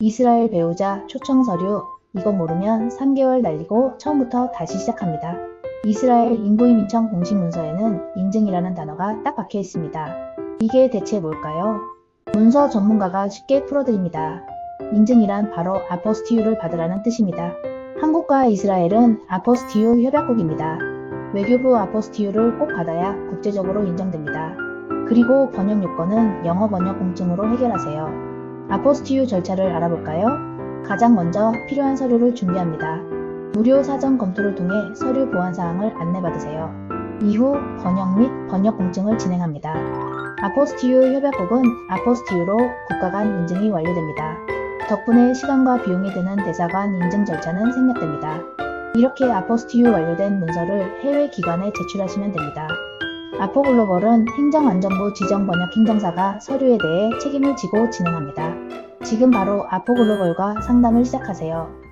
이스라엘 배우자 초청 서류 이거 모르면 3개월 날리고 처음부터 다시 시작합니다. 이스라엘 인구이민청 공식 문서에는 인증이라는 단어가 딱 박혀 있습니다. 이게 대체 뭘까요? 문서 전문가가 쉽게 풀어드립니다. 인증이란 바로 아포스티유를 받으라는 뜻입니다. 한국과 이스라엘은 아포스티유 협약국입니다. 외교부 아포스티유를 꼭 받아야 국제적으로 인정됩니다. 그리고 번역 요건은 영어 번역 공증으로 해결하세요. 아포스티유 절차를 알아볼까요? 가장 먼저 필요한 서류를 준비합니다. 무료 사전 검토를 통해 서류 보완 사항을 안내받으세요. 이후 번역 및 번역 공증을 진행합니다. 아포스티유 협약국은 아포스티유로 국가 간 인증이 완료됩니다. 덕분에 시간과 비용이 드는 대사관 인증 절차는 생략됩니다. 이렇게 아포스티유 완료된 문서를 해외 기관에 제출하시면 됩니다. 아포글로벌은 행정안전부 지정 번역 행정사가 서류에 대해 책임을 지고 진행합니다. 지금 바로 아포글로벌과 상담을 시작하세요.